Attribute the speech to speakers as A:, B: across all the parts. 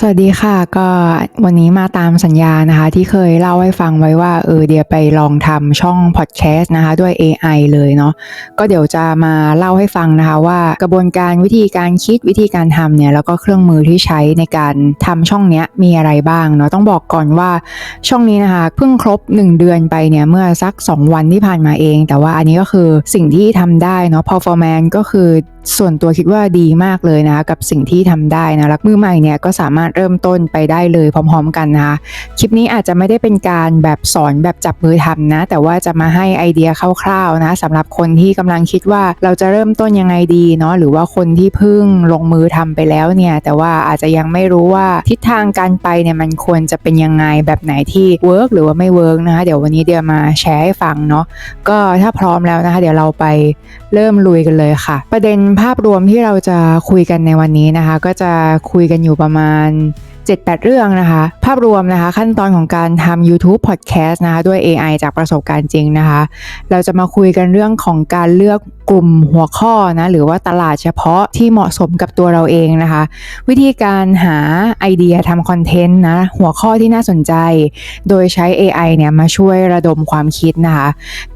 A: สวัสดีค่ะก็วันนี้มาตามสัญญานะคะ ที่เคยเล่าให้ฟังไว้ว่าเออเดี๋ยวไปลองทำช่องพอดแคสต์นะคะด้วย AI เลยเนาะก็เดี๋ยวจะมาเล่าให้ฟังนะคะ ว่ากระบวนการวิธีการคิดวิธีการทำเนี่ยแล้วก็เครื่องมือที่ใช้ในการทำช่องเนี้ยมีอะไรบ้างเนาะต้องบอกก่อนว่าช่องนี้นะคะเพิ่งครบ 1 เดือนไปเนี่ยเมื่อสัก 2 วันที่ผ่านมาเอง แต่ว่าอันนี้ก็คือสิ่งที่ทำได้เนาะ performance ก็คือ ส่วนตัวคิดว่าดีมากเลยนะคะกับสิ่งที่ทำได้นะแล้วมือใหม่เนี่ยก็สามารถเริ่มต้นไปได้เลยพร้อม ๆ กันนะคะคลิปนี้อาจจะไม่ได้เป็นการแบบสอนแบบจับมือทำนะ แต่ว่าจะมาให้ไอเดียคร่าวๆนะสำหรับคนที่กำลังคิดว่าเราจะเริ่มต้นยังไงดีเนาะหรือว่าคนที่เพิ่งลงมือทำไปแล้วเนี่ยแต่ว่าอาจจะยังไม่รู้ว่าทิศทางการไปเนี่ยมันควรจะเป็นยังไงแบบไหนที่เวิร์กหรือว่าไม่เวิร์กนะคะเดี๋ยววันนี้เดี๋ยวมาแชร์ให้ฟังเนาะก็ถ้าพร้อมแล้วนะคะ เดี๋ยวเราไปเริ่มลุยกันเลยค่ะ ประเด็นภาพรวมที่เราจะคุยกันในวันนี้นะคะ ก็จะคุยกันอยู่ประมาณ 7-8 เรื่องนะคะ ภาพรวมนะคะ ขั้นตอนของการทำ YouTube Podcast นะคะ ด้วย AI จากประสบการณ์จริงนะคะ เราจะมาคุยกันเรื่องของการเลือกกลุ่มหัวข้อนะหรือว่าตลาดเฉพาะที่เหมาะสมกับตัวเราเองนะคะ วิธีการหาไอเดียทำคอนเทนต์นะหัวข้อที่น่าสนใจ โดยใช้ AI เนี่ยมาช่วยระดมความคิดนะคะ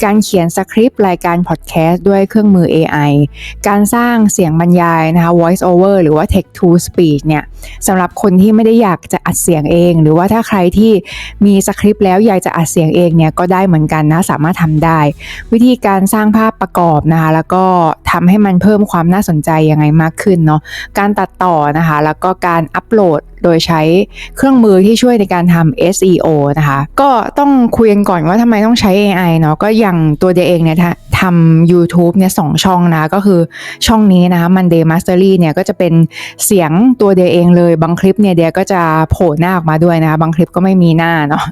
A: การเขียนสคริปต์รายการพอดแคสต์ด้วยเครื่องมือ AI การสร้างเสียงบรรยายนะคะ voice over หรือว่า text to speech เนี่ย สำหรับคนที่ไม่ได้อยากจะอัดเสียงเอง หรือว่าถ้าใครที่มีสคริปต์แล้วอยากจะอัดเสียงเองเนี่ยก็ได้เหมือนกันนะสามารถทำได้ วิธีการสร้างภาพประกอบนะคะแล้วก็ทำให้มันเพิ่มความน่าสนใจยังไงมากขึ้นเนาะการตัดต่อนะคะ แล้วก็การอัปโหลดโดยใช้เครื่องมือที่ช่วยในการทำ SEO นะคะ ก็ต้องคุยกันก่อนว่าทำไมต้องใช้ AI เนาะก็อย่างตัวเดียเองเนี่ยทำ YouTube เนี่ยสองช่องนะ ก็คือช่องนี้นะคะ Monday Mastery เนี่ยก็จะเป็นเสียงตัวเดียเองเลย บางคลิปเนี่ยเดียก็จะโผล่หน้าออกมาด้วยนะคะ บางคลิปก็ไม่มีหน้าเนาะ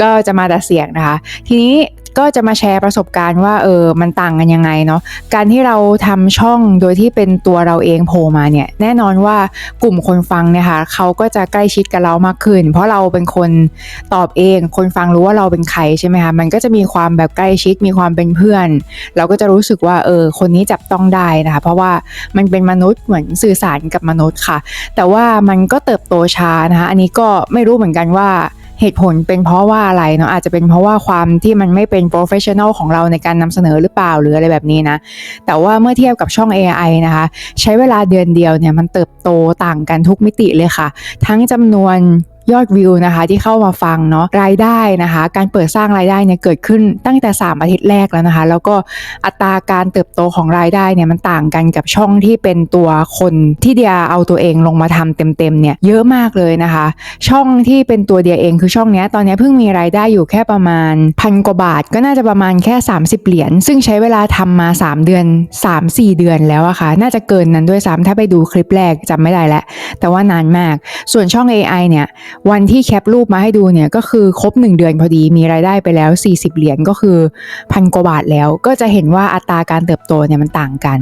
A: ก็จะมาแต่เสียงนะคะ ทีนี้ ก็จะมาแชร์ประสบการณ์ว่าเออมันต่างกันยังไงเนาะการที่เราทำช่องโดยที่เป็นตัวเราเองโผล่มาเนี่ยแน่นอนว่ากลุ่มคนฟังเนี่ยค่ะเขาก็จะใกล้ชิดกับเรามากขึ้น เพราะเราเป็นคนตอบเอง คนฟังรู้ว่าเราเป็นใครใช่ไหมคะมันก็จะมีความแบบใกล้ชิดมีความเป็นเพื่อน เราก็จะรู้สึกว่าเออคนนี้จับต้องได้นะคะเพราะว่ามันเป็นมนุษย์เหมือนสื่อสารกับมนุษย์ค่ะ แต่ว่ามันก็เติบโตช้านะคะอันนี้ก็ไม่รู้เหมือนกันว่า เหตุผลเป็นเพราะว่าอะไรเนาะอาจจะเป็นเพราะว่าความที่มันไม่เป็น professional ของเราในการนำเสนอหรือเปล่าหรืออะไรแบบนี้นะ แต่ว่าเมื่อเทียบกับช่อง AI นะคะ ใช้เวลาเดือนเดียวเนี่ยมันเติบโตต่างกันทุกมิติเลยค่ะ ทั้งจำนวน ยอดวิวนะคะ ที่เข้ามาฟังเนาะรายได้นะคะ การเปิดสร้างรายได้เนี่ยเกิดขึ้นตั้งแต่ 3 อาทิตย์แรกแล้วนะคะ แล้วก็อัตราการเติบโตของรายได้เนี่ยมันต่างกันกับช่องที่เป็นตัวคนที่เดียเอาตัวเองลงมาทำเต็มๆเนี่ยเยอะมากเลยนะคะ ช่องที่เป็นตัวเดียเองคือช่องนี้ตอนนี้เพิ่งมีรายได้อยู่แค่ประมาณพันกว่าบาทก็น่าจะประมาณแค่ 30 เหรียญซึ่งใช้เวลาทำมา 3 เดือน 3-4 เดือนแล้วอะค่ะน่าจะเกินนั้นด้วยซ้ำถ้าไปดูคลิปแรกจำไม่ได้แล้วแต่ว่านานมาก ส่วนช่อง AI เนี่ยวันที่แคปรูปมาให้ดูเนี่ยก็คือครบ 1 เดือนพอดีมีรายได้ไปแล้ว 40 เหรียญก็คือพันกว่าบาทแล้ว ก็จะเห็นว่าอัตราการเติบโตเนี่ยมันต่างกัน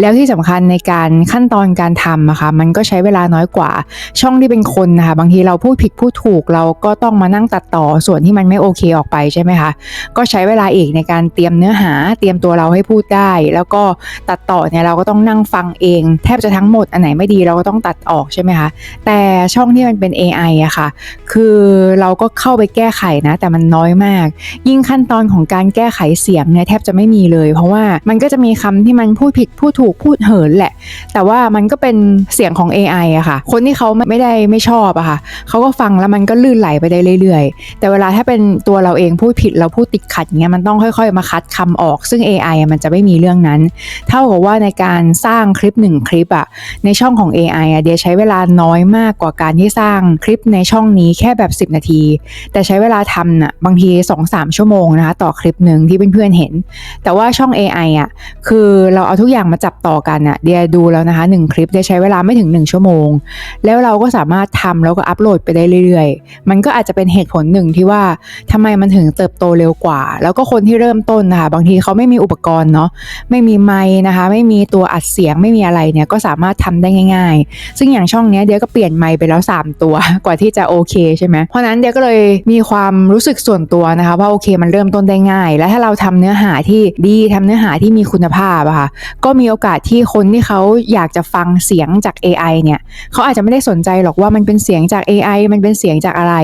A: แล้วที่สำคัญในการขั้นตอนการทำอะค่ะมันก็ใช้เวลาน้อยกว่า ช่องที่เป็นคนนะคะบางทีเราพูดผิดพูดถูก เราก็ต้องมานั่งตัดต่อส่วนที่มันไม่โอเคออกไปใช่ไหมคะก็ใช้เวลาอีกในการเตรียมเนื้อหาเตรียมตัวเราให้พูดได้ แล้วก็ตัดต่อเนี่ยเราก็ต้องนั่งฟังเอง แทบจะทั้งหมดอันไหนไม่ดีเราก็ต้องตัดออกใช่ไหมคะแต่ช่องที่มันเป็น AI อะค่ะคือเราก็เข้าไปแก้ไขนะ แต่มันน้อยมาก ยิ่งขั้นตอนของการแก้ไขเสียงเนี่ยแทบจะไม่มีเลย เพราะว่ามันก็จะมีคำที่มันพูดผิดพูดถูกพูดเหินแหละ แต่ว่ามันก็เป็นเสียงของ AI อะค่ะ คนที่เขาไม่ได้ไม่ชอบอะค่ะเขาก็ฟังแล้วมันก็ลื่นไหลไปได้เรื่อยๆ แต่เวลาถ้าเป็นตัวเราเองพูดผิดเราพูดติดขัดเงี้ยมันต้องค่อยๆ มาคัดคำออก ซึ่ง AI อมันจะไม่มีเรื่องนั้น เท่ากับว่าในการสร้างคลิปหนึ่งคลิปอะในช่องของ AI อะเดียใช้เวลาน้อยมากกว่าการที่สร้างคลิปในช่องนี้แค่แบบ 10 นาที แต่ใช้เวลาทำน่ะบางที 2-3 ชั่วโมงนะคะ ต่อคลิปหนึ่งที่เพื่อนๆเห็น แต่ว่าช่อง AI อะคือเราเอาทุกอย่างมาจับต่อกันอะเดียดูแล้วนะคะหนึ่งคลิปเดียใช้เวลาไม่ถึง 1 ชั่วโมง แล้วเราก็สามารถทำแล้วก็อัปโหลดไปได้เรื่อยๆ มันก็อาจจะเป็นเหตุผลหนึ่งที่ว่าทำไมมันถึงเติบโตเร็วกว่า แล้วก็คนที่เริ่มต้นนะคะบางทีเขาไม่มีอุปกรณ์เนาะไม่มีไมค์นะคะ ไม่มีตัวอัดเสียงไม่มีอะไรเนี่ยก็สามารถทำได้ง่าย ๆ ซึ่งอย่างช่องนี้เดียก็เปลี่ยนไมค์ไปแล้ว 3 ตัวกว่าที่จะจะโอเคใช่ไหมเพราะนั้นเดียก็เลยมีความรู้สึกส่วนตัวนะคะว่าโอเคมันเริ่มต้นได้ง่าย และถ้าเราทำเนื้อหาที่ดีทำเนื้อหาที่มีคุณภาพอะค่ะก็มีโอกาสที่คนที่เขาอยากจะฟังเสียงจาก AI เนี่ยเขาอาจจะไม่ได้สนใจหรอกว่ามันเป็นเสียงจาก AI มันเป็นเสียงจากอะไร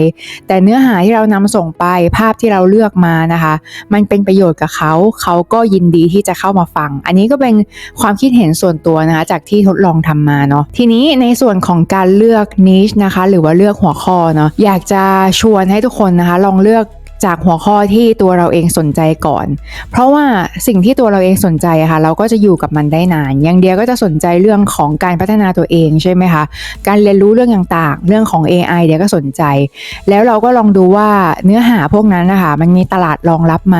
A: แต่เนื้อหาที่เรานำส่งไปภาพที่เราเลือกมานะคะ มันเป็นประโยชน์กับเขาเขาก็ยินดีที่จะเข้ามาฟัง อันนี้ก็เป็นความคิดเห็นส่วนตัวนะคะจากที่ทดลองทำมาเนาะทีนี้ในส่วนของการเลือกนิชนะคะหรือว่าเลือกหัวข้อเนาะอยากจะชวนให้ทุกคนนะคะ ลองเลือก จากหัวข้อที่ตัวเราเองสนใจก่อน เพราะว่าสิ่งที่ตัวเราเองสนใจค่ะ เราก็จะอยู่กับมันได้นาน อย่างเดียวก็จะสนใจเรื่องของการพัฒนาตัวเองใช่ไหมคะ การเรียนรู้เรื่องต่างๆ เรื่องของ AI เดียวก็สนใจ แล้วเราก็ลองดูว่าเนื้อหาพวกนั้นนะคะมันมีตลาดรองรับไหม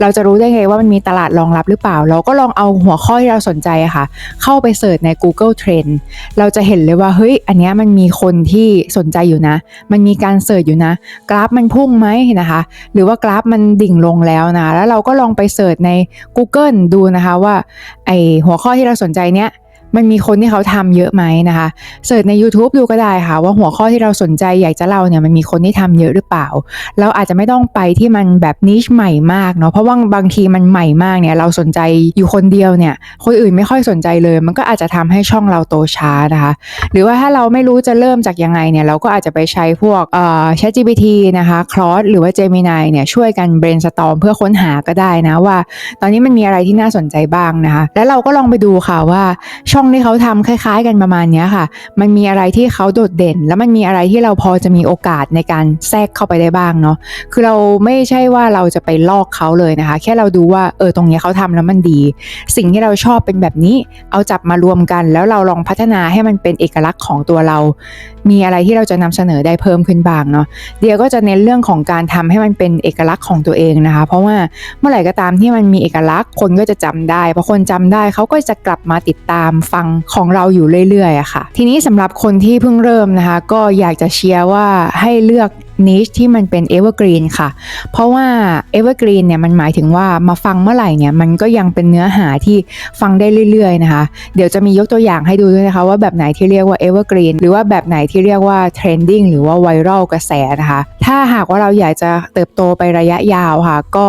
A: เราจะรู้ได้ไงว่ามันมีตลาดรองรับหรือเปล่า เราก็ลองเอาหัวข้อที่เราสนใจค่ะ เข้าไปเสิร์ชใน Google Trend เราจะเห็นเลยว่าเฮ้ยอันนี้มันมีคนที่สนใจอยู่นะ มันมีการเสิร์ชอยู่นะ กราฟมันพุ่งไหมนะคะหรือว่ากราฟมันดิ่งลงแล้วนะ แล้วเราก็ลองไปเสิร์ชใน Google ดูนะคะว่าไอหัวข้อที่เราสนใจเนี้ย มันมีคนที่เขาทำเยอะไหมนะคะเสิร์ชใน YouTube ดูก็ได้ค่ะ ว่าหัวข้อที่เราสนใจอยากจะเล่าเนี่ยมันมีคนที่ทำเยอะหรือเปล่า เราอาจจะไม่ต้องไปที่มันแบบนิชใหม่มากเนาะเพราะว่าบางทีมันใหม่มากเนี่ยเราสนใจอยู่คนเดียวเนี่ยคนอื่นไม่ค่อยสนใจเลย มันก็อาจจะทำให้ช่องเราโตช้านะคะ หรือว่าถ้าเราไม่รู้จะเริ่มจากยังไงเนี่ยเราก็อาจจะไปใช้พวกเอ่อ ChatGPT นะคะ Claude หรือว่า Gemini เนี่ยช่วยกัน brainstorm เพื่อค้นหาก็ได้นะว่า ตอนนี้มันมีอะไรที่น่าสนใจบ้างนะคะ แล้วเราก็ลองไปดูค่ะว่าช่องที่เขาทำคล้ายๆ กันประมาณนี้ค่ะ มันมีอะไรที่เขาโดดเด่น แล้วมันมีอะไรที่เราพอจะมีโอกาสในการแทรกเข้าไปได้บ้างเนาะคือเราไม่ใช่ว่าเราจะไปลอกเขาเลยนะคะ แค่เราดูว่าเออตรงนี้เขาทำแล้วมันดี สิ่งที่เราชอบเป็นแบบนี้ เอาจับมารวมกัน แล้วเราลองพัฒนาให้มันเป็นเอกลักษณ์ของตัวเรา มีอะไรที่เราจะนำเสนอได้เพิ่มขึ้นบ้างเนาะเดียก็จะเน้นเรื่องของการทำให้มันเป็นเอกลักษณ์ของตัวเองนะคะ เพราะว่าเมื่อไหร่ก็ตามที่มันมีเอกลักษณ์คนก็จะจำได้พอคนจำได้เขาก็จะกลับมาติดตามฟังของเราอยู่เรื่อยๆอะค่ะ ทีนี้สำหรับคนที่เพิ่งเริ่มนะคะ ก็อยากจะเชียร์ว่าให้เลือก นิชที่มันเป็น evergreen ค่ะ เพราะว่า evergreen เนี่ยมันหมายถึงว่ามาฟังเมื่อไหร่เนี่ยมันก็ยังเป็นเนื้อหาที่ฟังได้เรื่อยๆนะคะ เดี๋ยวจะมียกตัวอย่างให้ดูด้วยนะคะว่าแบบไหนที่เรียกว่า evergreen หรือว่าแบบไหนที่เรียกว่า trending หรือว่า viral กระแสนะคะ ถ้าหากว่าเราอยากจะเติบโตไประยะยาวค่ะ ก็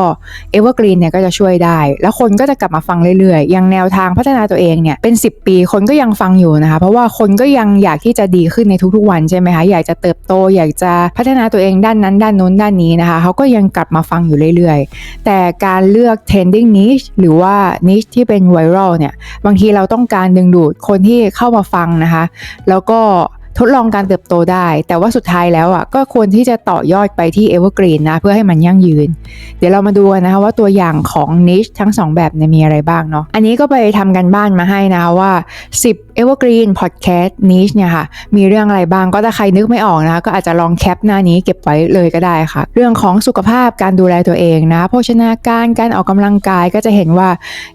A: evergreen เนี่ยก็จะช่วยได้ แล้วคนก็จะกลับมาฟังเรื่อยๆ อย่างแนวทางพัฒนาตัวเองเนี่ยเป็น 10 ปีคนก็ยังฟังอยู่นะคะ เพราะว่าคนก็ยังอยากที่จะดีขึ้นในทุกๆวันใช่ไหมคะอยากจะเติบโตอยากจะพัฒนาตัวเองด้านนั้นด้านนู้นด้านนี้นะคะเขาก็ยังกลับมาฟังอยู่เรื่อยๆ แต่การเลือก trending niche หรือว่า niche ที่เป็น viral เนี่ยบางทีเราต้องการดึงดูดคนที่เข้ามาฟังนะคะ แล้วก็ทดลองการเติบโตได้ แต่ว่าสุดท้ายแล้วอะก็ควรที่จะต่อยอดไปที่ evergreen นะ เพื่อให้มันยั่งยืน เดี๋ยวเรามาดูกันนะคะว่าตัวอย่างของ niche ทั้ง 2 แบบเนี่ยมีอะไรบ้างเนาะอันนี้ก็ไปทำกันบ้านมาให้นะคะว่า 10 evergreen podcast niche เนี่ยค่ะ มีเรื่องอะไรบ้างก็ถ้าใครนึกไม่ออกนะคะ ก็อาจจะลองแคปหน้านี้เก็บไว้เลยก็ได้ค่ะ เรื่องของสุขภาพการดูแลตัวเองนะโภชนาการการออกกำลังกายก็จะเห็นว่า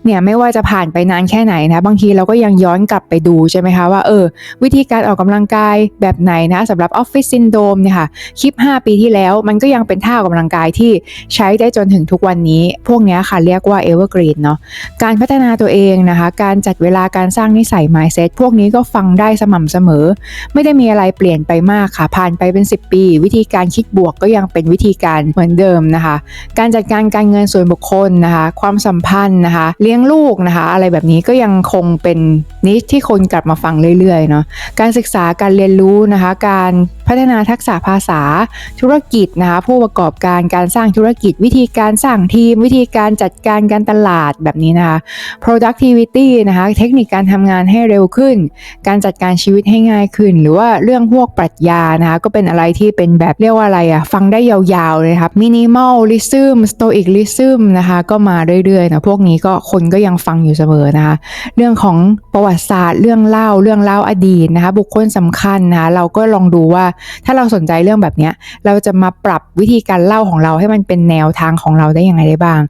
A: เนี่ยไม่ว่าจะผ่านไปนานแค่ไหนนะ บางทีเราก็ยังย้อนกลับไปดูใช่ไหมคะว่าเออ วิธีการออกกำลังกายแบบไหนนะสำหรับออฟฟิศซินโดมเนี่ยค่ะคลิป 5 ปีที่แล้วมันก็ยังเป็นท่าออกกำลังกายที่ใช้ได้จนถึงทุกวันนี้ พวกนี้ค่ะเรียกว่า evergreen เนาะการพัฒนาตัวเองนะคะ การจัดเวลาการสร้างนิสัย mindset พวกนี้ก็ฟังได้สม่ำเสมอ ไม่ได้มีอะไรเปลี่ยนไปมากค่ะ ผ่านไปเป็น 10 ปี วิธีการคิดบวกก็ยังเป็นวิธีการเหมือนเดิมนะคะ การจัดการการเงินส่วนบุคคลนะคะ ความสัมพันธ์นะคะ เลี้ยงลูกนะคะ อะไรแบบนี้ก็ยังคงเป็นนิชที่คนกลับมาฟังเรื่อยๆเนาะการศึกษาการเรียนรู้นะคะ การพัฒนาทักษะภาษาธุรกิจนะคะ ผู้ประกอบการการสร้างธุรกิจ วิธีการสร้างทีม วิธีการจัดการการตลาดแบบนี้นะคะ productivity นะคะ เทคนิคการทำงานให้เร็วขึ้น การจัดการชีวิตให้ง่ายขึ้น หรือว่าเรื่องพวกปรัชญานะคะก็เป็นอะไรที่เป็นแบบเรียกว่าอะไรอะฟังได้ยาวๆเลยครับ minimalism stoicism นะคะก็มาเรื่อยๆนะพวกนี้ก็คนก็ยังฟังอยู่เสมอนะคะเรื่องของประวัติศาสตร์ เรื่องเล่าเรื่องเล่าอดีตนะคะบุคคลสำคัญนะคะเราก็ลองดูว่าถ้าเราสนใจเรื่องแบบนี้เราจะมาปรับวิธีการเล่าของเราให้มันเป็นแนวทางของเราได้ยังไงได้บ้าง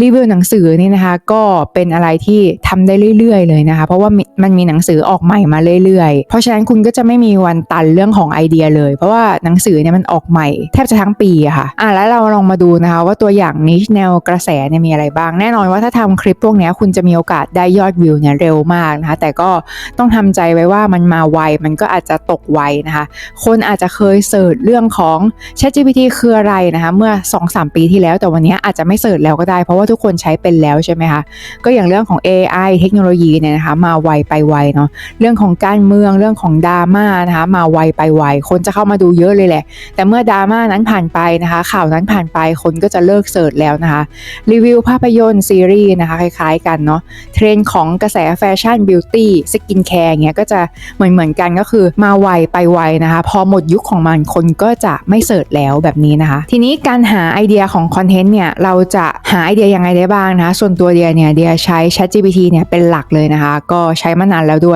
A: รีวิวหนังสือนี่นะคะก็เป็นอะไรที่ทำได้เรื่อยๆเลยนะคะเพราะว่ามันมีหนังสืออออกใหม่มาเรื่อยๆ เพราะฉะนั้นคุณก็จะไม่มีวันตันเรื่องของไอเดียเลย เพราะว่าหนังสือเนี่ยมันออกใหม่แทบจะทั้งปีอะค่ะอะแล้วเราลองมาดูนะคะว่าตัวอย่างนิชแนวกระแสเนี่ยมีอะไรบ้าง แน่นอนว่าถ้าทำคลิปพวกนี้คุณจะมีโอกาสได้ยอดวิวเนี่ยเร็วมากนะคะ แต่ก็ต้องทำใจไว้ว่ามันมาไวมันก็อาจจะตกไวนะคะ คนอาจจะเคยเสิร์ชเรื่องของ ChatGPT คืออะไรนะคะเมื่อ 2-3 ปีที่แล้ว แต่วันนี้อาจจะไม่เสิร์ชแล้วก็ได้ เพราะว่าทุกคนใช้เป็นแล้วใช่ไหมคะก็อย่างเรื่องของ AI เทคโนโลยีเนี่ยนะคะมาไวไปไวเนาะเรื่องของการเมืองเรื่องของดราม่านะคะมาไวไปไวคนจะเข้ามาดูเยอะเลยแหละ แต่เมื่อดราม่านั้นผ่านไปนะคะ ข่าวนั้นผ่านไปคนก็จะเลิกเสิร์ชแล้วนะคะรีวิวภาพยนตร์ซีรีส์นะคะคล้าย ๆ กันเนาะเทรนด์ของกระแสแฟชั่นบิวตี้สกินแคร์เงี้ยก็จะเหมือนเหมือนกันก็คือมาไวไปไวนะคะ พอหมดยุคของมันคนก็จะไม่เสิร์ชแล้วแบบนี้นะคะ ทีนี้การหาไอเดียของคอนเทนต์เนี่ยเราจะหาไอเดียยังไงได้บ้างนะคะส่วนตัวเดียเนี่ยเดียใช้ ChatGPT เนี่ยเป็นหลักเลยนะคะ ก็ใช้มานานแล้วด้วย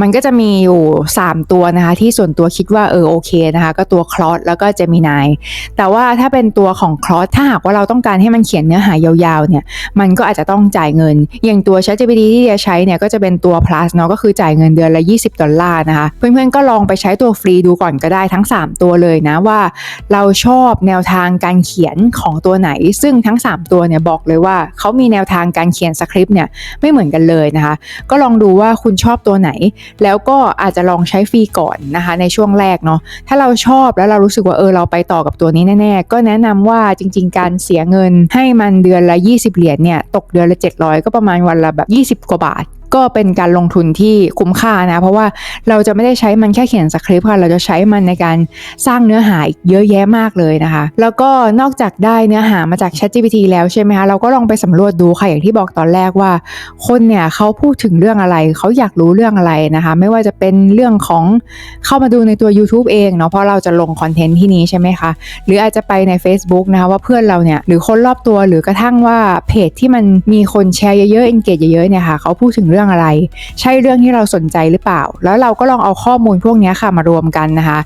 A: มันก็จะมีอยู่ 3 ตัวนะคะ ที่ส่วนตัวคิดว่าเออโอเคนะคะ ก็ตัว Claude แล้วก็ Gemini แต่ว่าถ้าเป็นตัวของ Claude ถ้าหากว่าเราต้องการให้มันเขียนเนื้อหายาวๆเนี่ยมันก็อาจจะต้องจ่ายเงิน อย่างตัว ChatGPT ที่เดียใช้เนี่ยก็จะเป็นตัว plus เนาะก็คือจ่ายเงินเดือนละ 20 ดอลลาร์นะคะ เพื่อนๆก็ลองไปใช้ตัวฟรีดูก่อนก็ได้ทั้ง 3 ตัวเลยนะว่า เราชอบแนวทางการเขียนของตัวไหน ซึ่งทั้ง 3 ตัวเนี่ยบอกเลยว่าเขามีแนวทางการเขียนสคริปต์เนี่ยไม่เหมือนกันเลยนะคะ ก็ลองดูว่าคุณชอบตัวไหน แล้วก็อาจจะลองใช้ฟรีก่อนนะคะ ในช่วงแรกเนาะถ้าเราชอบแล้วเรารู้สึกว่าเออเราไปต่อกับตัวนี้แน่ๆ ก็แนะนำว่าจริง ๆ การเสียเงินให้มันเดือนละ 20 เหรียญเนี่ยตกเดือนละ 700 ก็ประมาณวันละแบบ 20 กว่าบาท ก็เป็นการลงทุนที่คุ้มค่านะ เพราะว่าเราจะไม่ได้ใช้มันแค่เขียนสคริปต์ค่ะเราจะใช้มันในการสร้างเนื้อหาอีกเยอะแยะมากเลยนะคะ แล้วก็นอกจากได้เนื้อหามาจาก ChatGPT แล้วใช่ไหมคะเราก็ลองไปสำรวจดูค่ะอย่างที่บอกตอนแรกว่า คนเนี่ยเขาพูดถึงเรื่องอะไร เขาอยากรู้เรื่องอะไรนะคะ ไม่ว่าจะเป็นเรื่องของเข้ามาดูในตัว YouTube เองเนาะเพราะเราจะลงคอนเทนต์ที่นี้ใช่ไหมคะหรืออาจจะไปใน Facebook นะคะว่าเพื่อนเราเนี่ยหรือคนรอบตัวหรือกระทั่งว่าเพจที่มันมีคนแชร์เยอะๆ engage เยอะๆเนี่ยค่ะเขาพูดถึงเรื่องอะไร ใช่เรื่องที่เราสนใจหรือเปล่า แล้วเราก็ลองเอาข้อมูลพวกนี้ค่ะมารวมกันนะคะ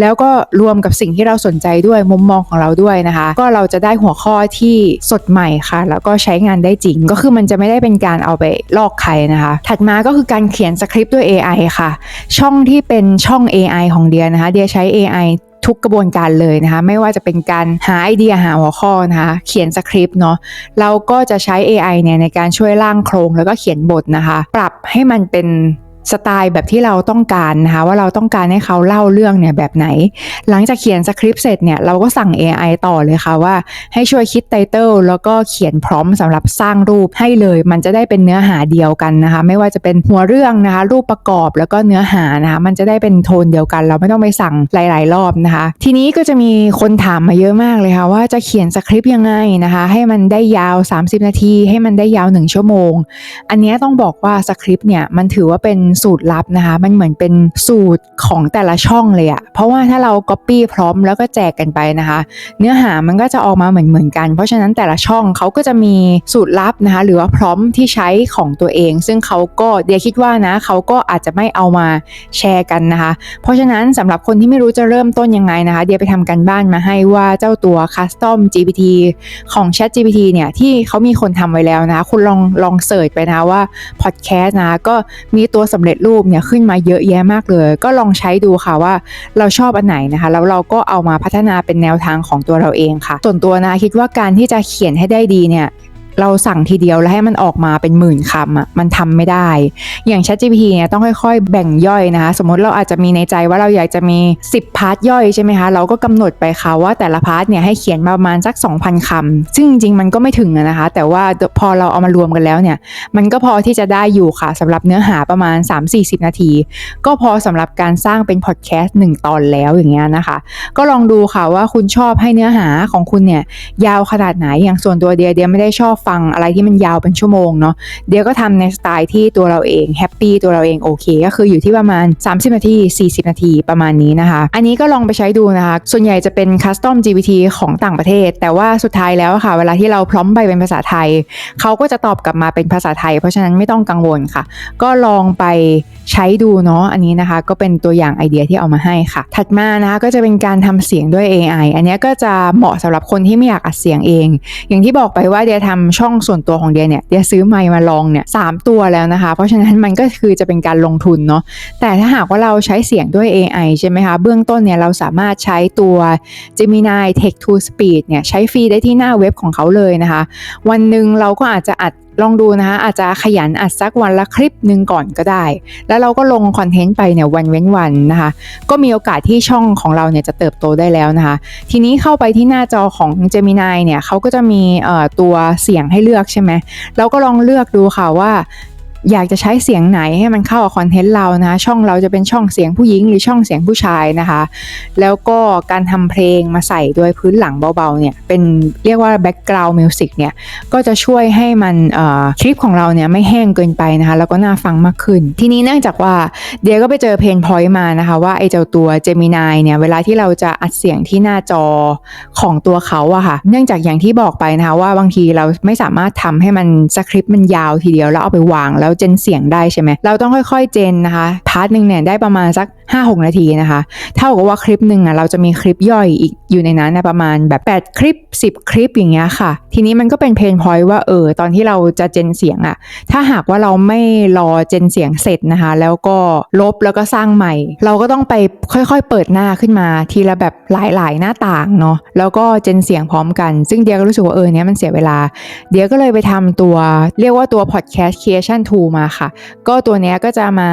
A: แล้วก็รวมกับสิ่งที่เราสนใจด้วยมุมมองของเราด้วยนะคะ ก็เราจะได้หัวข้อที่สดใหม่ค่ะ แล้วก็ใช้งานได้จริง ก็คือมันจะไม่ได้เป็นการเอาไปลอกใครนะคะ ถัดมาก็คือการเขียนสคริปต์ด้วย AI ค่ะ ช่องที่เป็นช่อง AI ของเดียนะคะ เดียใช้ AI ทุกกระบวนการเลยนะคะไม่ว่าจะเป็นการหาไอเดียหาหัวข้อนะคะเขียนสคริปต์เนาะเราก็จะใช้ AI เนี่ยในการช่วยร่างโครงแล้วก็เขียนบทนะคะ ปรับให้มันเป็น สไตล์แบบที่เราต้องการนะคะว่าเราต้องการให้เขาเล่าเรื่องเนี่ยแบบไหน หลังจากเขียนสคริปต์เสร็จเนี่ยเราก็สั่ง AI ต่อเลยค่ะว่าให้ช่วยคิดไตเติลแล้วก็เขียนพร้อมสำหรับสร้างรูปให้เลย มันจะได้เป็นเนื้อหาเดียวกันนะคะ ไม่ว่าจะเป็นหัวเรื่องนะคะ รูปประกอบแล้วก็เนื้อหานะคะมันจะได้เป็นโทนเดียวกัน เราไม่ต้องไปสั่งหลาย ๆ รอบนะคะ ทีนี้ก็จะมีคนถามมาเยอะมากเลยค่ะว่าจะเขียนสคริปต์ยังไงนะคะ ให้มันได้ยาว 30 นาที ให้มันได้ยาว 1 ชั่วโมง อันนี้ต้องบอกว่าสคริปต์เนี่ยมันถือว่าเป็นสูตรลับนะคะ มันเหมือนเป็นสูตรของแต่ละช่องเลยอะเพราะว่าถ้าเรา Copy พร้อมแล้วก็แจกกันไปนะคะ เนื้อหามันก็จะออกมาเหมือนเหมือนกัน เพราะฉะนั้นแต่ละช่องเขาก็จะมีสูตรลับนะคะ หรือว่าพร้อมที่ใช้ของตัวเอง ซึ่งเขาก็เดียคิดว่านะเขาก็อาจจะไม่เอามาแชร์กันนะคะ เพราะฉะนั้นสำหรับคนที่ไม่รู้จะเริ่มต้นยังไงนะคะ เดียไปทำกันบ้านมาให้ว่าเจ้าตัว Custom GPT ของ Chat GPT เนี่ยที่เขามีคนทำไว้แล้วนะคะ คุณลองลองเสิร์ชไปนะว่า Podcast นะคะก็มีตัวสำเร็จรูปเนี่ยขึ้นมาเยอะแยะมากเลย ก็ลองใช้ดูค่ะว่าเราชอบอันไหนนะคะ แล้วเราก็เอามาพัฒนาเป็นแนวทางของตัวเราเองค่ะ ส่วนตัวนะคิดว่าการที่จะเขียนให้ได้ดีเนี่ย เราสั่งทีเดียวแล้วให้มันออกมาเป็นหมื่นคำอะมันทำไม่ได้ อย่าง ChatGPT เนี่ยต้องค่อยๆ แบ่งย่อยนะคะ สมมติเราอาจจะมีในใจว่าเราอยากจะมี 10 พาร์ทย่อยใช่ไหมคะ เราก็กำหนดไปค่ะว่าแต่ละพาร์ทเนี่ยให้เขียนประมาณสัก 2,000คำซึ่งจริงๆ มันก็ไม่ถึงนะคะ แต่ว่าพอเราเอามารวมกันแล้วเนี่ย มันก็พอที่จะได้อยู่ค่ะสำหรับเนื้อหาประมาณ 3-40 นาที ก็พอสำหรับการสร้างเป็นพอดแคสต์1ตอนแล้วอย่างเงี้ยนะคะ ก็ลองดูค่ะว่าคุณชอบให้เนื้อหาของคุณเนี่ยยาวขนาดไหนอย่างส่วนตัวเดียเดียไม่ได้ชอบฟังอะไรที่มันยาวเป็นชั่วโมงเนาะเดี๋ยวก็ทำในสไตล์ที่ตัวเราเองแฮปปี้ตัวเราเองโอเค ก็คืออยู่ที่ประมาณ 30 นาที 40 นาทีประมาณนี้นะคะ อันนี้ก็ลองไปใช้ดูนะคะ ส่วนใหญ่จะเป็นคัสตอม GPT ของต่างประเทศ แต่ว่าสุดท้ายแล้วค่ะ เวลาที่เราพร้อมไปเป็นภาษาไทย เขาก็จะตอบกลับมาเป็นภาษาไทย เพราะฉะนั้นไม่ต้องกังวลค่ะ ก็ลองไป ใช้ดูเนาะอันนี้นะคะก็เป็นตัวอย่างไอเดียที่เอามาให้ค่ะ ถัดมานะคะก็จะเป็นการทำเสียงด้วย AI อันนี้ก็จะเหมาะสำหรับคนที่ไม่อยากอัดเสียงเอง อย่างที่บอกไปว่าเดียทำช่องส่วนตัวของเดียเนี่ยเดียซื้อไมค์มาลองเนี่ยสตัวแล้วนะคะ เพราะฉะนั้นมันก็คือจะเป็นการลงทุนเนาะแต่ถ้าหากว่าเราใช้เสียงด้วย AI ใช่ไหมคะ เบื้องต้นเนี่ยเราสามารถใช้ตัว Gemini Text to Speech เนี่ยใช้ฟรีได้ที่หน้าเว็บของเขาเลยนะคะ วันหนึ่งเราก็อาจจะอัด ลองดูนะคะอาจจะขยันอัดสักวันละคลิปหนึ่งก่อนก็ได้ แล้วเราก็ลงคอนเทนต์ไปเนี่ยวันเว้นวันนะคะก็มีโอกาสที่ช่องของเราเนี่ยจะเติบโตได้แล้วนะคะ ทีนี้เข้าไปที่หน้าจอของ Gemini เนี่ยเขาก็จะมีตัวเสียงให้เลือกใช่ไหมเราก็ลองเลือกดูค่ะว่า อยากจะใช้เสียงไหนให้มันเข้ากับคอนเทนต์เรานะช่องเราจะเป็นช่องเสียงผู้หญิงหรือช่องเสียงผู้ชายนะคะ แล้วก็การทำเพลงมาใส่โดยพื้นหลังเบาๆเนี่ยเป็นเรียกว่าแบ็กกราวด์มิวสิกเนี่ยก็จะช่วยให้มันคลิปของเราเนี่ยไม่แห้งเกินไปนะคะ แล้วก็น่าฟังมากขึ้น ทีนี้เนื่องจากว่าเดียก็ไปเจอเพนพอยต์มานะคะว่าไอ้เจ้าตัว Gemini เนี่ยเวลาที่เราจะอัดเสียงที่หน้าจอของตัวเขาอะค่ะ เนื่องจากอย่างที่บอกไปนะคะว่าบางทีเราไม่สามารถทำให้มันสคริปต์มันยาวทีเดียวแล้วเอาไปวางแล้วเจนเสียงได้ใช่ไหมเราต้องค่อยๆ เจนนะคะพาร์ทหนึ่งเนี่ยได้ประมาณสัก 5-6 นาทีนะคะ เท่ากับว่าคลิปหนึ่งอะเราจะมีคลิปย่อยอีกอยู่ในนั้นนะประมาณแบบ 8 คลิป 10 คลิปอย่างเงี้ยค่ะ ทีนี้มันก็เป็นเพนพอยต์ว่าเออตอนที่เราจะเจนเสียงอะถ้าหากว่าเราไม่รอเจนเสียงเสร็จนะคะ แล้วก็ลบแล้วก็สร้างใหม่ เราก็ต้องไปค่อยๆ เปิดหน้าขึ้นมา ทีละแบบหลายๆ หน้าต่างเนาะแล้วก็เจนเสียงพร้อมกัน ซึ่งเดียก็รู้สึกว่าเออเนี้ยมันเสียเวลา เดียก็เลยไปทำตัวเรียกว่าตัว podcast creation tool มาค่ะ ก็ตัวนี้ก็จะมา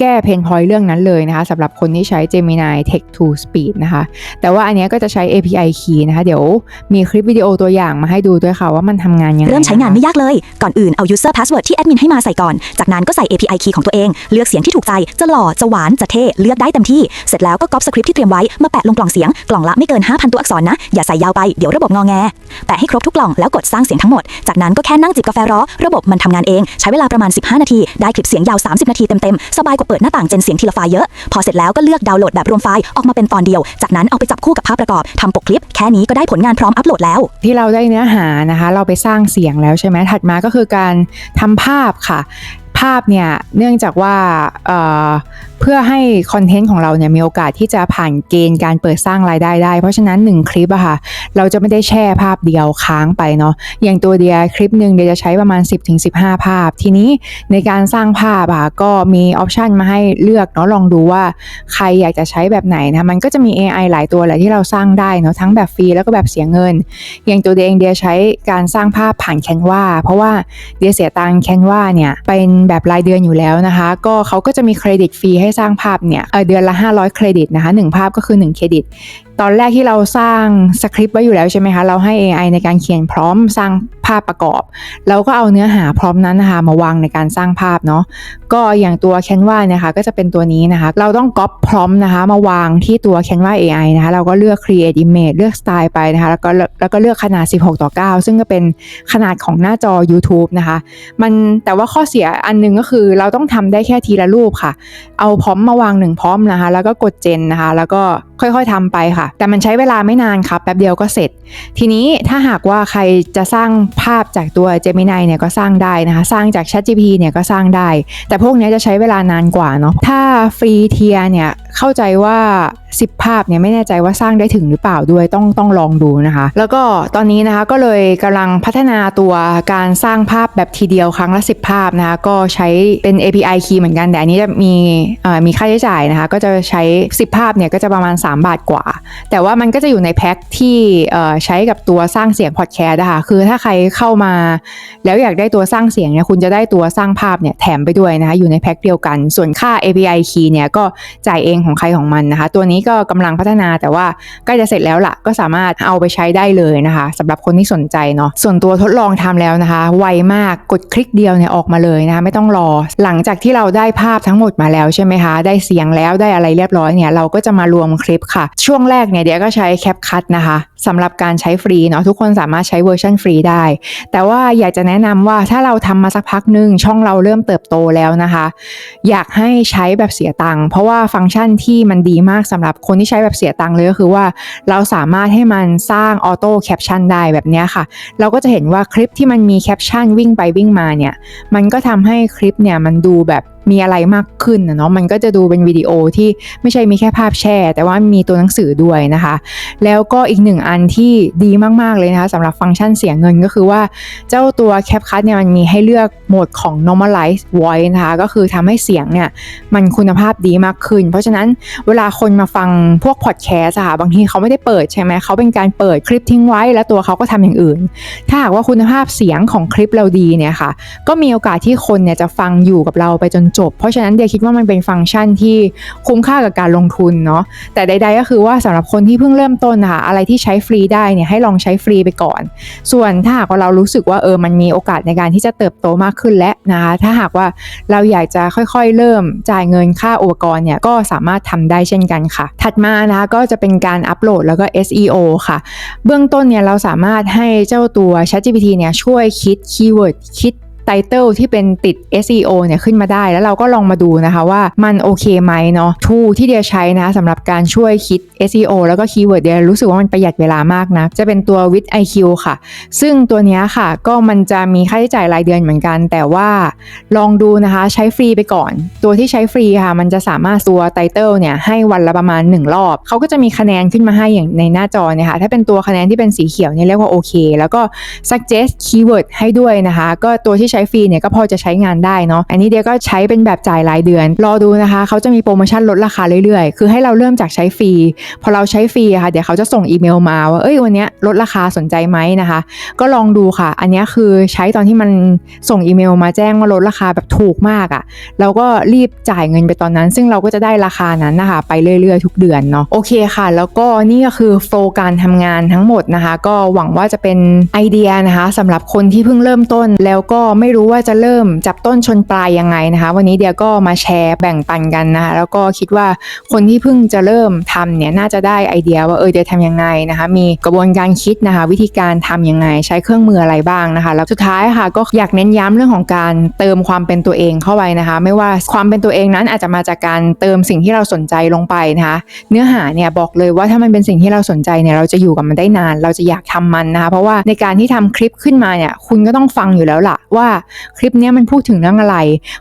A: แก้เพนพอยเรื่องนั้นเลยนะคะสำหรับคนที่ใช้ Gemini Text to Speech นะคะ แต่ว่าอันนี้ก็จะใช้ API key นะคะ เดี๋ยวมีคลิปวิดีโอตัวอย่างมาให้ดูด้วยค่ะว่ามันทำงานยังไง
B: เริ่มใช้งานไม่ยากเลย ก่อนอื่นเอา user password ที่แอดมินให้มาใส่ก่อน จากนั้นก็ใส่ API key ของตัวเอง เลือกเสียงที่ถูกใจ จะหล่อ จะหวาน จะเท่ เลือกได้เต็มที่ เสร็จแล้วก็ก๊อปสคริปที่เตรียมไว้มาแปะลงกล่องเสียง กล่องละไม่เกิน 5,000 ตัวอักษรนะ อย่าใส่ยาวไป เดี๋ยวระบบงอแง แปะให้ครบทุกกล่องแล้วกดสร้างเสียงทั้งหมด จากนั้นก็แค่นั่งจิบกาแฟรอ ระบบมันทำงานเอง ใช้เวลาประมาณ 15 นาที ได้คลิปเสียงยาว 30 นาทีเต็มๆ สบายกว่าเปิดหน้าต่างเจนเสียงทีละไฟล์เยอะ พอเสร็จแล้วก็เลือกดาวน์โหลดแบบรวมไฟล์ออกมาเป็นตอนเดียว จากนั้นเอาไปจับคู่กับภาพประกอบทำปกคลิป แค่นี้ก็ได้ผลงานพร้อมอัปโหลดแล้ว
A: ที่เราได้เนื้อหานะคะ เราไปสร้างเสียงแล้วใช่ไหมถัดมาก็คือการทำภาพค่ะ ภาพเนี่ยเนื่องจากว่า เพื่อให้คอนเทนต์ของเราเนี่ยมีโอกาสที่จะผ่านเกณฑ์การเปิดสร้างรายได้ได้ เพราะฉะนั้น 1 คลิปอะค่ะ เราจะไม่ได้แช่ภาพเดียวค้างไปเนาะอย่างตัวเดียคลิปหนึ่งเดียจะใช้ประมาณ 10-15 ภาพ ทีนี้ในการสร้างภาพอะก็มีออปชันมาให้เลือกเนาะลองดูว่าใครอยากจะใช้แบบไหนนะมันก็จะมี AI หลายตัวแหละที่เราสร้างได้เนาะทั้งแบบฟรีแล้วก็แบบเสียเงิน อย่างตัวเดียเองเดียใช้การสร้างภาพผ่านแคนวาเพราะว่าเดียเสียตังแคนวาเนี่ยเป็นแบบรายเดือนอยู่แล้วนะคะ ก็เขาก็จะมีเครดิตฟรีให้สร้างภาพเนี่ยเดือนละ 500 เครดิตนะคะ1ภาพก็คือ 1 เครดิต ตอนแรกที่เราสร้างสคริปต์ไว้อยู่แล้วใช่ไหมคะ เราให้ AI ในการเขียนพร้อมสร้างภาพประกอบ เราก็เอาเนื้อหาพร้อมนั้นนะคะมาวางในการสร้างภาพเนาะ ก็อย่างตัว Canva นะคะก็จะเป็นตัวนี้นะคะ เราต้องก๊อปพร้อมนะคะมาวางที่ตัว Canva AI นะคะ เราก็เลือก create image เลือกสไตล์ไปนะคะ แล้วก็แล้วก็เลือกขนาด 16 ต่อ 9 ซึ่งก็เป็นขนาดของหน้าจอ YouTube นะคะ มันแต่ว่าข้อเสียอันนึงก็คือเราต้องทำได้แค่ทีละรูปค่ะ เอาพร้อมมาวางหนึ่งพร้อมนะคะ แล้วก็กดเจนนะคะ แล้วก็ค่อยๆทำไปค่ะแต่มันใช้เวลาไม่นานครับแป๊บเดียวก็เสร็จ ทีนี้ถ้าหากว่าใครจะสร้างภาพจากตัว Gemini เนี่ยก็สร้างได้นะคะ สร้างจาก ChatGPT เนี่ยก็สร้างได้ แต่พวกนี้จะใช้เวลานานกว่าเนาะถ้าฟรีเทียเนี่ยเข้าใจว่า10 ภาพเนี่ยไม่แน่ใจว่าสร้างได้ถึงหรือเปล่าด้วยต้องต้องลองดูนะคะ แล้วก็ตอนนี้นะคะก็เลยกำลังพัฒนาตัวการสร้างภาพแบบทีเดียวครั้งละ 10 ภาพนะคะก็ใช้เป็น API key เหมือนกันแต่อันนี้จะมีมีค่าใช้จ่ายนะคะก็จะใช้ 10 ภาพเนี่ยก็จะประมาณ 3 บาทกว่า แต่ว่ามันก็จะอยู่ในแพ็คที่ใช้กับตัวสร้างเสียงพอดแคสต์นะคะคือถ้าใครเข้ามา แล้วอยากได้ตัวสร้างเสียงเนี่ยคุณจะได้ตัวสร้างภาพเนี่ยแถมไปด้วยนะคะอยู่ในแพ็คเดียวกัน ส่วนค่า API key เนี่ยก็จ่ายเองของใครของมันนะคะตัวนี้ก็กำลังพัฒนาแต่ว่าใกล้จะเสร็จแล้วล่ะ ก็สามารถเอาไปใช้ได้เลยนะคะสำหรับคนที่สนใจเนาะส่วนตัวทดลองทำแล้วนะคะ ไวมากกดคลิกเดียวเนี่ยออกมาเลยนะคะไม่ต้องรอ หลังจากที่เราได้ภาพทั้งหมดมาแล้วใช่ไหมคะ ได้เสียงแล้วได้อะไรเรียบร้อยเนี่ยเราก็จะมารวมคลิปค่ะ ช่วงแรกเนี่ยเดี๋ยวก็ใช้แคปคัตนะคะสำหรับการใช้ฟรีเนาะทุกคนสามารถใช้เวอร์ชันฟรีได้ แต่ว่าอยากจะแนะนำว่าถ้าเราทำมาสักพักหนึ่งช่องเราเริ่มเติบโตแล้วนะคะ อยากให้ใช้แบบเสียตังค์เพราะว่าฟังก์ชันที่มันดีมากสำหรับคนที่ใช้แบบเสียตังค์เลยก็คือว่า เราสามารถให้มันสร้างออโต้แคปชั่นได้แบบนี้ค่ะ เราก็จะเห็นว่าคลิปที่มันมีแคปชั่นวิ่งไปวิ่งมาเนี่ย มันก็ทำให้คลิปเนี่ยมันดูแบบ มีอะไรมากขึ้นนะเนาะมันก็จะดูเป็นวิดีโอที่ไม่ใช่มีแค่ภาพแชร์แต่ว่ามีตัวหนังสือด้วยนะคะ แล้วก็อีกหนึ่งอันที่ดีมากๆเลยนะคะสำหรับฟังก์ชันเสียงเงินก็คือว่าเจ้าตัว CapCut เนี่ยมันมีให้เลือกโหมดของ normalize voice นะคะก็คือทำให้เสียงเนี่ยมันคุณภาพดีมากขึ้น เพราะฉะนั้นเวลาคนมาฟังพวก podcast อะค่ะบางทีเขาไม่ได้เปิดใช่ไหมเขาเป็นการเปิดคลิปทิ้งไว้ แล้วตัวเขาก็ทำอย่างอื่น ถ้าหากว่าคุณภาพเสียงของคลิปเราดีเนี่ยค่ะ ก็มีโอกาสที่คนเนี่ยจะฟังอยู่กับเราไปจนจบ เพราะฉะนั้นเดียคิดว่ามันเป็นฟังก์ชันที่คุ้มค่ากับการลงทุนเนาะแต่ใด ๆ ก็คือว่าสำหรับคนที่เพิ่งเริ่มต้นนะคะอะไรที่ใช้ฟรีได้เนี่ยให้ลองใช้ฟรีไปก่อน ส่วนถ้าหากว่าเรารู้สึกว่าเออมันมีโอกาสในการที่จะเติบโตมากขึ้นและนะคะถ้าหากว่าเราอยากจะค่อยๆ เริ่มจ่ายเงินค่าอุปกรณ์เนี่ยก็สามารถทำได้เช่นกันค่ะ ถัดมานะคะก็จะเป็นการอัปโหลดแล้วก็ SEO ค่ะ เบื้องต้นเนี่ยเราสามารถให้เจ้าตัว ChatGPT เนี่ยช่วยคิดคีย์เวิร์ดคิด ไตเติลที่เป็นติด SEO เนี่ยขึ้นมาได้ แล้วเราก็ลองมาดูนะคะว่ามันโอเคไหมเนาะ tool ที่เดียใช้นะสำหรับการช่วยคิด SEO แล้วก็คีย์เวิร์ดเดียรู้สึกว่ามันประหยัดเวลามากนะ จะเป็นตัว with IQ ค่ะ ซึ่งตัวนี้ค่ะก็มันจะมีค่าใช้จ่ายรายเดือนเหมือนกัน แต่ว่าลองดูนะคะใช้ฟรีไปก่อน ตัวที่ใช้ฟรีค่ะ มันจะสามารถตัวไตเติลเนี่ยให้วันละประมาณ 1 รอบ เขาก็จะมีคะแนนขึ้นมาให้อย่างในหน้าจอเนี่ยค่ะถ้าเป็นตัวคะแนนที่เป็นสีเขียวเนี่ยเรียกว่าโอเคแล้วก็ suggest keyword ให้ด้วยนะคะ ก็ตัวที่ใช้ฟรีเนี่ยก็พอจะใช้งานได้เนาะอันนี้เดียก็ใช้เป็นแบบจ่ายรายเดือน รอดูนะคะ เขาจะมีโปรโมชั่นลดราคาเรื่อยๆ คือให้เราเริ่มจากใช้ฟรี พอเราใช้ฟรีอะค่ะเดี๋ยวเขาจะส่งอีเมลมาว่าเอ้ยวันนี้ลดราคาสนใจไหมนะคะ ก็ลองดูค่ะ อันนี้คือใช้ตอนที่มันส่งอีเมลมาแจ้งว่าลดราคาแบบถูกมากอะ่ะเราก็รีบจ่ายเงินไปตอนนั้น ซึ่งเราก็จะได้ราคานั้นนะคะไปเรื่อยๆ ทุกเดือนเนาะโอเคค่ะ แล้วก็นี่ก็คือโฟล์การทำงานทั้งหมดนะคะ ก็หวังว่าจะเป็นไอเดียนะคะสำหรับคนที่เพิ่งเริ่มต้นแล้วก็ไม่ไม่รู้ว่าจะเริ่มจับต้นชนปลายยังไงนะคะ วันนี้เดียก็มาแชร์แบ่งปันกันนะคะแล้วก็คิดว่าคนที่เพิ่งจะเริ่มทำเนี่ยน่าจะได้ไอเดียว่าเออเดียทำยังไงนะคะ มีกระบวนการคิดนะคะ วิธีการทำยังไงใช้เครื่องมืออะไรบ้างนะคะ แล้วสุดท้ายค่ะก็อยากเน้นย้ำเรื่องของการเติมความเป็นตัวเองเข้าไปนะคะ ไม่ว่าความเป็นตัวเองนั้นอาจจะมาจากการเติมสิ่งที่เราสนใจลงไปนะคะ เนื้อหาเนี่ยบอกเลยว่าถ้ามันเป็นสิ่งที่เราสนใจเนี่ยเราจะอยู่กับมันได้นาน เราจะอยากทำมันนะคะ เพราะว่าในการที่ทำคลิปขึ้นมาเนี่ยคุณก็ต้องฟังอยู่แล้วล่ะว่าคลิปนี้มันพูดถึงเรื่องอะไร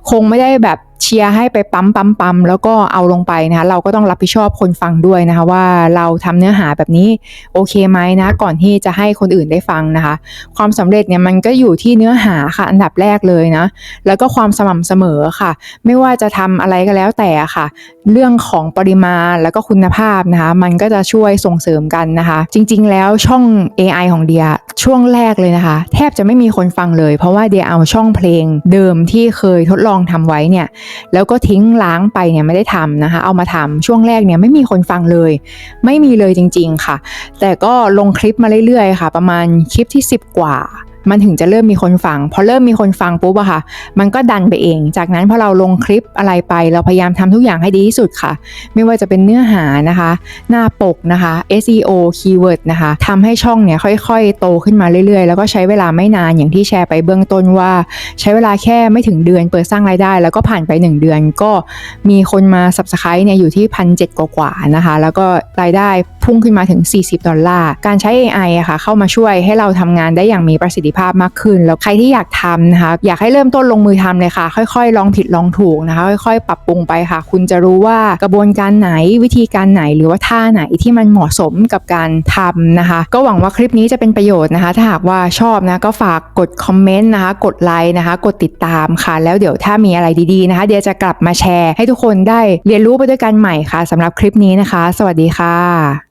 A: คงไม่ได้แบบ เชียร์ให้ไปปั๊มปั๊มปั๊มแล้วก็เอาลงไปนะคะเราก็ต้องรับผิดชอบคนฟังด้วยนะคะ ว่าเราทำเนื้อหาแบบนี้โอเคไหมนะก่อนที่จะให้คนอื่นได้ฟังนะคะ ความสำเร็จเนี่ยมันก็อยู่ที่เนื้อหาค่ะ อันดับแรกเลยนะ แล้วก็ความสม่ำเสมอค่ะ ไม่ว่าจะทำอะไรก็แล้วแต่ค่ะ เรื่องของปริมาณแล้วก็คุณภาพนะคะ มันก็จะช่วยส่งเสริมกันนะคะ จริง ๆ แล้วช่อง AI ของเดียช่วงแรกเลยนะคะ แทบจะไม่มีคนฟังเลย เพราะว่าเดียเอาช่องเพลงเดิมที่เคยทดลองทำไว้เนี่ยแล้วก็ทิ้งล้างไปเนี่ยไม่ได้ทำนะคะ เอามาทำช่วงแรกเนี่ยไม่มีคนฟังเลย ไม่มีเลยจริง ๆค่ะ แต่ก็ลงคลิปมาเรื่อยๆ ค่ะ ประมาณคลิปที่ 10 กว่า มันถึงจะเริ่มมีคนฟัง พอเริ่มมีคนฟังปุ๊บอะค่ะ มันก็ดันไปเอง จากนั้นพอเราลงคลิปอะไรไป เราพยายามทำทุกอย่างให้ดีที่สุดค่ะ ไม่ว่าจะเป็นเนื้อหานะคะ หน้าปกนะคะ SEO keyword นะคะทำให้ช่องเนี่ยค่อยๆ โตขึ้นมาเรื่อยๆ แล้วก็ใช้เวลาไม่นานอย่างที่แชร์ไปเบื้องต้นว่า ใช้เวลาแค่ไม่ถึงเดือนเปิดสร้างรายได้ แล้วก็ผ่านไป 1 เดือน ก็มีคนมา subscribe เนี่ยอยู่ที่พันเกว่าๆนะคะ แล้วก็รายได้พุ่งขึ้นมาถึง 40 ดอลลาร์ การใช้ AI อะค่ะเข้ามาช่วยให้เราทำงานได้อย่างมีประสิทธิภาพมากขึ้น แล้วใครที่อยากทำนะคะอยากให้เริ่มต้นลงมือทำเลยค่ะ ค่อยๆ ลองผิดลองถูกนะคะ ค่อยๆ ปรับปรุงไปค่ะ คุณจะรู้ว่ากระบวนการไหนวิธีการไหนหรือว่าท่าไหนที่มันเหมาะสมกับการทำนะคะ ก็หวังว่าคลิปนี้จะเป็นประโยชน์นะคะ ถ้าหากว่าชอบนะก็ฝากกดคอมเมนต์นะคะกดไลค์นะคะ กดติดตามค่ะ แล้วเดี๋ยวถ้ามีอะไรดีๆนะคะ เดี๋ยวจะกลับมาแชร์ ให้ทุกคนได้เรียนรู้ไปด้วยกันใหม่ค่ะสำหรับคลิปนี้นะคะ สวัสดีค่ะ